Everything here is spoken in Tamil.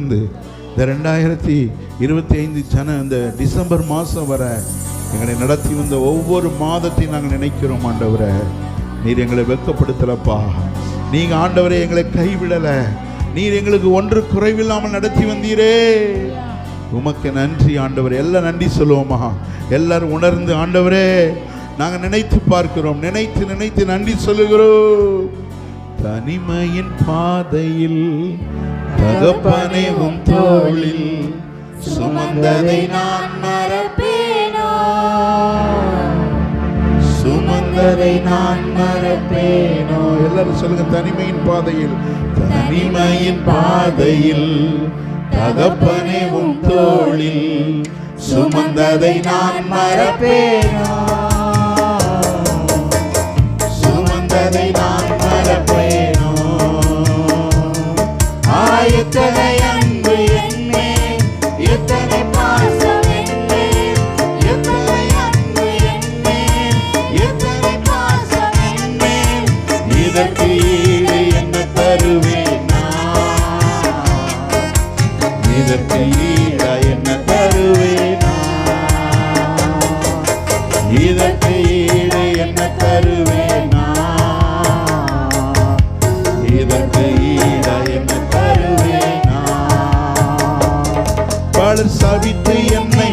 இருந்து இந்த ரெண்டாயிரத்தி இருபத்தி ஐந்து சன இந்த டிசம்பர் மாதம் வர எங்களை நடத்தி வந்த ஒவ்வொரு மாதத்தையும் நாங்கள் நினைக்கிறோம் ஆண்டவரை. நீர் எங்களை வெட்கப்படுத்தலப்பா. நீங்கள் ஆண்டவரை எங்களை கைவிடலை. நீர் எங்களுக்கு ஒன்று குறைவில்லாமல் நடத்தி வந்தீரே. உமக்கு நன்றி ஆண்டவர். எல்லாம் நன்றி சொல்லுவோமா? எல்லாரும் உணர்ந்து ஆண்டவரே நாங்கள் நினைத்து பார்க்கிறோம். நினைத்து நினைத்து நன்றி சொல்லுகிறோம். தனிமையின் பாதையில் தகப்பனே உம் தோளில் சுமந்ததை நான் மறப்பேனோ? சுமந்ததை நான் மறப்பேனோ? எல்லாரும் சொல்லுங்க தனிமையின் பாதையில். தனிமையின் பாதையில் தகப்பனே உம் தோளில் சுமந்ததை நான் மறப்பேனோ? எத்தனை அன்பு என்னே எத்தனை பாசம் என்னே எத்தனை அன்பு என்னே எத்தனை பாசம் என்னே இதற்கு ஈடு ஈடா என்ன தருவேன் காவலர் சவித்து என்னை